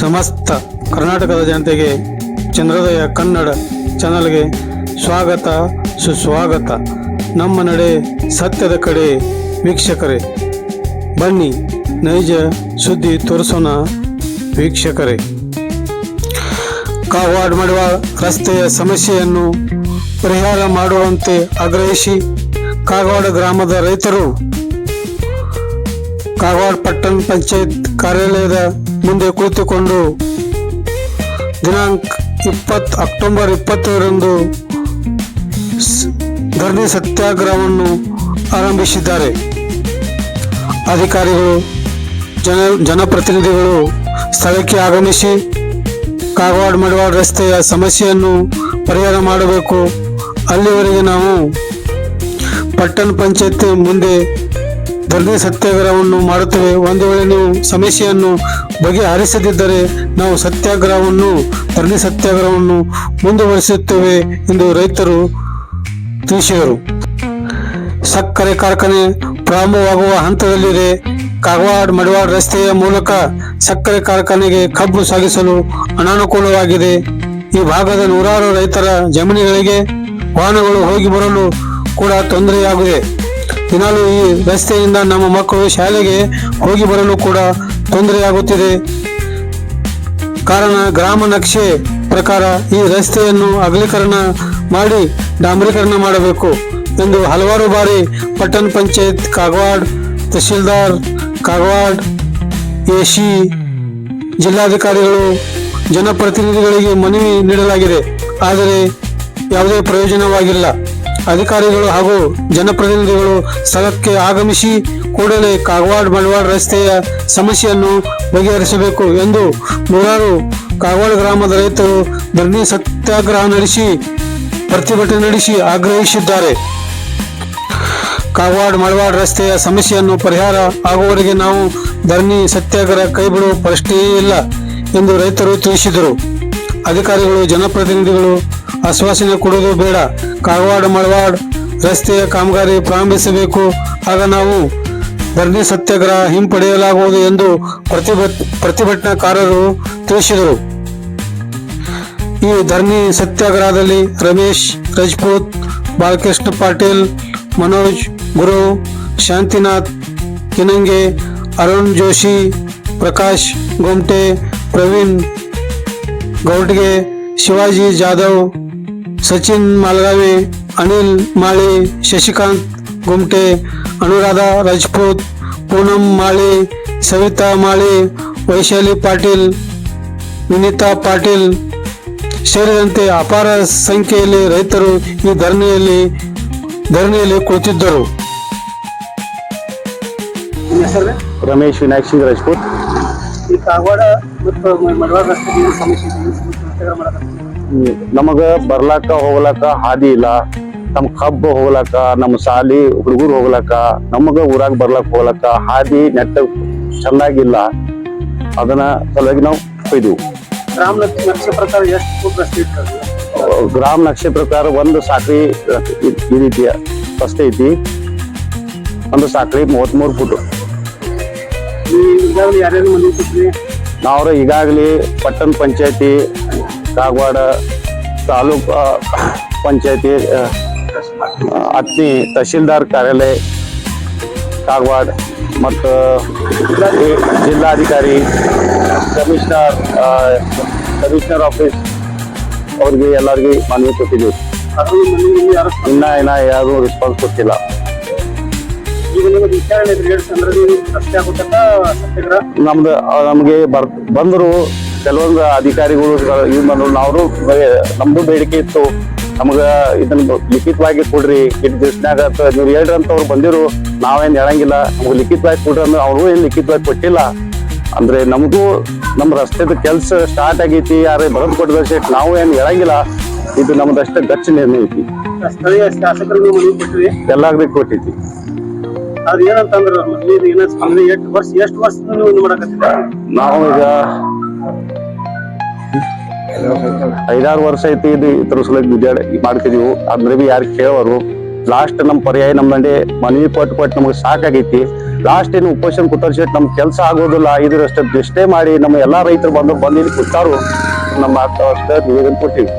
ಸಮಸ್ತ ಕರ್ನಾಟಕದ ಜನತೆಗೆ ಚಂದ್ರೋದಯ ಕನ್ನಡ ಚಾನಲ್ಗೆ ಸ್ವಾಗತ, ಸುಸ್ವಾಗತ. ನಮ್ಮ ನಡೆ ಸತ್ಯದ ಕಡೆ ವೀಕ್ಷಕರೇ. ಬನ್ನಿ, ನೈಜ ಸುದ್ದಿ ತೋರಿಸೋಣ ವೀಕ್ಷಕರೇ. ಕಾವಾಡ್ ಮಾಡುವ ರಸ್ತೆಯ ಸಮಸ್ಯೆಯನ್ನು ಪರಿಹಾರ ಮಾಡುವಂತೆ ಆಗ್ರಹಿಸಿ ಕಾಗವಾಡ ಗ್ರಾಮದ ರೈತರು ಕಾಗವಾಡ ಪಟ್ಟಣ ಪಂಚಾಯತ್ ಕಾರ್ಯಾಲಯದ ಮುಂದೆ ಕುಳಿತುಕೊಂಡು ದಿನಾಂಕ ಇಪ್ಪತ್ತು ಅಕ್ಟೋಬರ್ ಇಪ್ಪತ್ತರಂದು ಧರಣಿ ಸತ್ಯಾಗ್ರಹವನ್ನು ಆರಂಭಿಸಿದ್ದಾರೆ. ಅಧಿಕಾರಿಗಳು, ಜನ ಜನಪ್ರತಿನಿಧಿಗಳು ಸ್ಥಳಕ್ಕೆ ಆಗಮಿಸಿ ಕಾಗವಾಡ ಮಡವಾಡ ರಸ್ತೆಯ ಸಮಸ್ಯೆಯನ್ನು ಪರಿಹಾರ ಮಾಡಬೇಕು. ಅಲ್ಲಿವರೆಗೆ ನಾವು ಪಟ್ಟಣ ಪಂಚಾಯತ್ ಮುಂದೆ ಧರಣಿ ಸತ್ಯಾಗ್ರಹವನ್ನು ಮಾಡುತ್ತೇವೆ. ಒಂದು ವೇಳೆ ನೀವು ಸಮಸ್ಯೆಯನ್ನು ಬಗೆಹರಿಸದಿದ್ದರೆ ನಾವು ಸತ್ಯಾಗ್ರಹವನ್ನು ಧರಣಿ ಸತ್ಯಾಗ್ರಹವನ್ನು ಮುಂದುವರಿಸುತ್ತೇವೆ ಎಂದು ರೈತರು ತಿಳಿಸಿದರು. ಸಕ್ಕರೆ ಕಾರ್ಖಾನೆ ಪ್ರಾರಂಭವಾಗುವ ಹಂತದಲ್ಲಿದೆ. ಕಾಗವಾಡ್, ಮಡವಾಡ್ ರಸ್ತೆಯ ಮೂಲಕ ಸಕ್ಕರೆ ಕಾರ್ಖಾನೆಗೆ ಕಬ್ಬು ಸಾಗಿಸಲು ಅನಾನುಕೂಲವಾಗಿದೆ. ಈ ಭಾಗದ ನೂರಾರು ರೈತರ ಜಮೀನುಗಳಿಗೆ ವಾಹನಗಳು ಹೋಗಿ ಬರಲು ಕೂಡ ತೊಂದರೆಯಾಗಿದೆ. ದಿನಾಲು ಈ ರಸ್ತೆಯಿಂದ ನಮ್ಮ ಮಕ್ಕಳು ಶಾಲೆಗೆ ಹೋಗಿ ಬರಲು ಕೂಡ ತೊಂದರೆಯಾಗುತ್ತಿದೆ. ಕಾರಣ ಗ್ರಾಮ ನಕ್ಷೆ ಪ್ರಕಾರ ಈ ರಸ್ತೆಯನ್ನು ಅಗಲೀಕರಣ ಮಾಡಿ ಡಾಂಬರೀಕರಣ ಮಾಡಬೇಕು ಎಂದು ಹಲವಾರು ಬಾರಿ ಪಟ್ಟಣ ಪಂಚಾಯತ್ ಕಾಗವಾಡ್, ತಹಶೀಲ್ದಾರ್ ಕಾಗವಾಡ್ ಎಸಿ ಜಿಲ್ಲಾಧಿಕಾರಿಗಳು, ಜನಪ್ರತಿನಿಧಿಗಳಿಗೆ ಮನವಿ ನೀಡಲಾಗಿದೆ. ಆದರೆ ಯಾವುದೇ ಪ್ರಯೋಜನವಾಗಿಲ್ಲ. ಅಧಿಕಾರಿಗಳು ಹಾಗೂ ಜನಪ್ರತಿನಿಧಿಗಳು ಸ್ಥಳಕ್ಕೆ ಆಗಮಿಸಿ ಕೂಡಲೇ ಕಾಗವಾಡ ಮಳವಾಡ್ ರಸ್ತೆಯ ಸಮಸ್ಯೆಯನ್ನು ಬಗೆಹರಿಸಬೇಕು ಎಂದು ನೂರಾರು ಕಾಗವಾಡ ಗ್ರಾಮದ ರೈತರು ಧರಣಿ ಸತ್ಯಾಗ್ರಹ ನಡೆಸಿ ಪ್ರತಿಭಟನೆ ನಡೆಸಿ ಆಗ್ರಹಿಸಿದ್ದಾರೆ. ಕಾಗವಾಡ ಮಳವಾಡ ರಸ್ತೆಯ ಸಮಸ್ಯೆಯನ್ನು ಪರಿಹಾರ ಆಗುವವರೆಗೆ ನಾವು ಧರಣಿ ಸತ್ಯಾಗ್ರಹ ಕೈಬಿಡುವ ಪ್ರಶ್ನೆಯೇ ಇಲ್ಲ ಎಂದು ರೈತರು ತಿಳಿಸಿದರು. ಅಧಿಕಾರಿಗಳು, ಜನಪ್ರತಿನಿಧಿಗಳು ಆಶ್ವಾಸನೆ ಕೊಡುವುದು ಬೇಡ. ಕಾಗವಾಡ ಮಳವಾಡ ರಸ್ತೆಯ ಕಾಮಗಾರಿ ಪ್ರಾರಂಭಿಸಬೇಕು. ಆಗ ನಾವು ಧರಣಿ ಸತ್ಯಾಗ್ರಹ ಹಿಂಪಡೆಯಲಾಗುವುದು ಎಂದು ಪ್ರತಿಭಟ್, ಪ್ರತಿಭಟನಾಕಾರರು ತಿಳಿಸಿದರು. ಈ ಧರಣಿ ಸತ್ಯಾಗ್ರಹದಲ್ಲಿ ರಮೇಶ್, ರಜಪೂತ್, ಬಾಲಕೃಷ್ಣ ಪಾಟೀಲ್, ಮನೋಜ್ ಗುರು, ಶಾಂತಿನಾಥ್, ಕಿನಂಗೆ, ಅರುಣ್ ಜೋಶಿ, ಪ್ರಕಾಶ್ ಗೊಮ್ಟೆ ಪ್ರವೀಣ್ ಗೌಡ್ಗೆ, ಶಿವಾಜಿ ಜಾಧವ್ ಸಚಿನ್ ಮಾಲ್ಗಾವಿ ಅನಿಲ್ ಮಾಳಿ ಶಶಿಕಾಂತ್ ಗುಮ್ಟೆ ಅನುರಾಧ ರಾಜ್ಪೂತ್ ಪೂನಂ ಮಾಳಿ ಸವಿತಾ ಮಾಳಿ ವೈಶಾಲಿ ಪಾಟೀಲ್ ವಿನಿತಾ ಪಾಟೀಲ್ ಸೇರಿದಂತೆ ಅಪಾರ ಸಂಖ್ಯೆಯಲ್ಲಿ ರೈತರು ಈ ಧರಣಿಯಲ್ಲಿ ಧರಣಿಯಲ್ಲಿ ಕುಳಿತಿದ್ದರು ಹೆಸರು ರಮೇಶ್ ವಿನಾಯಕ್ ಸಿಂಗ್ ರಾಜ್ಪೂತ್ ಈ ಕಾಗವಾಡ ಮತ್ತು ಮಡವಾಡ ರಸ್ತೆ ಸಮಸ್ಯೆ ನಮಗ ಬರ್ಲಾಕ ಹೋಗ್ಲಾಕ ಹಾದಿ ಇಲ್ಲ. ನಮ್ ಕಬ್ಬ ಹೋಗ್ಲಾಕ ನಮ್ಮ ಸಾಲಿ ಹುಡುಗರು ಹೋಗ್ಲಾಕ ನಮಗ ಊರಾಗ ಬರ್ಲಾಕ ಹೋಗ್ಲಾಕ ಹಾದಿ ನೆಟ್ಟ ಚೆನ್ನಾಗಿಲ್ಲ ಅದನ್ನ ಸಲುವಾಗಿ ನಾವು ಕೊಯ್ದು ಗ್ರಾಮ ನಕ್ಷೆ ಪ್ರಕಾರ ಎಷ್ಟು ರಸ್ತೆ ಗ್ರಾಮ ನಕ್ಷೆ ಪ್ರಕಾರ ಒಂದು ಸಾಕ್ರಿ ಈ ರೀತಿಯ ಫಸ್ಟ್ ಐತಿ. ಒಂದು ಸಾಕ್ರಿ ಮೂವತ್ಮೂರು ಫುಟ್. ನಾವ್ರ ಈಗಾಗಲೇ ಪಟ್ಟಣ ಪಂಚಾಯತಿ ಕಾಗವಾಡ ತಾಲೂಕ್ ಆ, ಪಂಚಾಯತಿ ಆ, ಅತ್ನಿ ತಹಶೀಲ್ದಾರ್ ಕಾರ್ಯಾಲಯ ಕಾಗವಾಡ ಮತ್ತು ಜಿಲ್ಲಾಧಿಕಾರಿ ಕಮಿಷನರ್ ಆ, ಕಮಿಷನರ್ ಆಫೀಸ್ ಅವ್ರಿಗೆ ಎಲ್ಲರಿಗೆ ಮನವಿ ಕೊಟ್ಟಿದ್ದೀವಿ. ಅದು ಮನೆ ಯಾರು ಇನ್ನ ಇನ್ನ ಯಾರು ರೆಸ್ಪಾನ್ಸ್ ಕೊಟ್ಟಿಲ್ಲ. ಈಗ ನಿಮಗೆ ವಿಚಾರಣೆ ಇದ್ರೆ ಹೇಳಿ ಅಂದ್ರೆ ನೀವು ರಸ್ತೆ ಆಗುತ್ತಂತ ಸತ್ಯಾಗ್ರಹ? ನಮ್ದು ಆ, ನಮ್ಗೆ ಬರ್ ಬಂದರು ಕೆಲವೊಂದು ಅಧಿಕಾರಿಗಳು ಇವ್ ಬಂದ್ರು ಅವರು ನಮ್ದು ಬೇಡಿಕೆ ಇತ್ತು. ನಮ್ಗ ಇದನ್ನ ಲಿಖಿತವಾಗಿ ಕೊಡ್ರಿ ಇಟ್ ದಿವ್ಸನಾಗ ನೀವು ಹೇಳ್ರಿ ಅಂತ ಅವ್ರು ಬಂದಿರು ನಾವೇನ್ ಹೇಳಂಗಿಲ್ಲ. ನಮ್ಗೆ ಲಿಖಿತವಾಗಿ ಕೊಡ್ರಿ ಅಂದ್ರೆ ಅವರು ಏನ್ ಲಿಖಿತವಾಗಿ ಕೊಟ್ಟಿಲ್ಲ. ಅಂದ್ರೆ ನಮಗೂ ನಮ್ ರಸ್ತೆದ ಕೆಲ್ಸ ಸ್ಟಾರ್ಟ್ ಆಗೈತಿ ಯಾರೇ ಬರೆದು ಕೊಟ್ಟಿದ್ರೆ ನಾವು ಏನ್ ಹೇಳಂಗಿಲ್ಲ. ಇದು ನಮ್ದಷ್ಟೇ ಗಚ್ಚ ನಿರ್ಣಯ ಐತಿ. ಸ್ಥಳೀಯ ಶಾಸಕರಿಗೆ ಮನೆ ಕೊಟ್ರಿ ಎಲ್ಲಾರ್ಗೂ ಕೊಟ್ಟೈತಿ ಅದ್ ಏನಂತಂದ್ರ ಇದು ಎಷ್ಟು ವರ್ಷ ಎಷ್ಟು ವರ್ಷ ನೀವು ಇದು ನಾವು ಈಗ ಐದಾರು ವರ್ಷ ಐತಿ ಇದು ಇದ್ರ ಸಲುವಾಗಿ ಗುದ್ದಾಡ ಮಾಡ್ಕಿದೀವಿ ಅಂದ್ರೆ ಬಿ ಯಾರು ಕೇಳೋರು ಲಾಸ್ಟ್ ನಮ್ಮ ಪರ್ಯಾಯ ನಮ್ಮ ಮಂದಿ ಮನವಿ ಕೊಟ್ಟು ಕೊಟ್ಟು ನಮಗೆ ಸಾಕಾಗೈತಿ. ಲಾಸ್ಟ್ ಏನು ಉಪೋಷಣ ಕುತ್ತರ್ಸಿಟ್ಟು ನಮ್ ಕೆಲಸ ಆಗೋದಿಲ್ಲ, ಇದ್ರಷ್ಟು ಎಷ್ಟೇ ಮಾಡಿ ನಮ್ಮ ಎಲ್ಲಾ ರೈತರು ಬಂದು ಬಂದು ಇಲ್ಲಿ ಕೂತಾರು. ನಮ್ಮ ಅಷ್ಟೇ ನಿವೇದನೆ ಕೊಟ್ಟಿವಿ.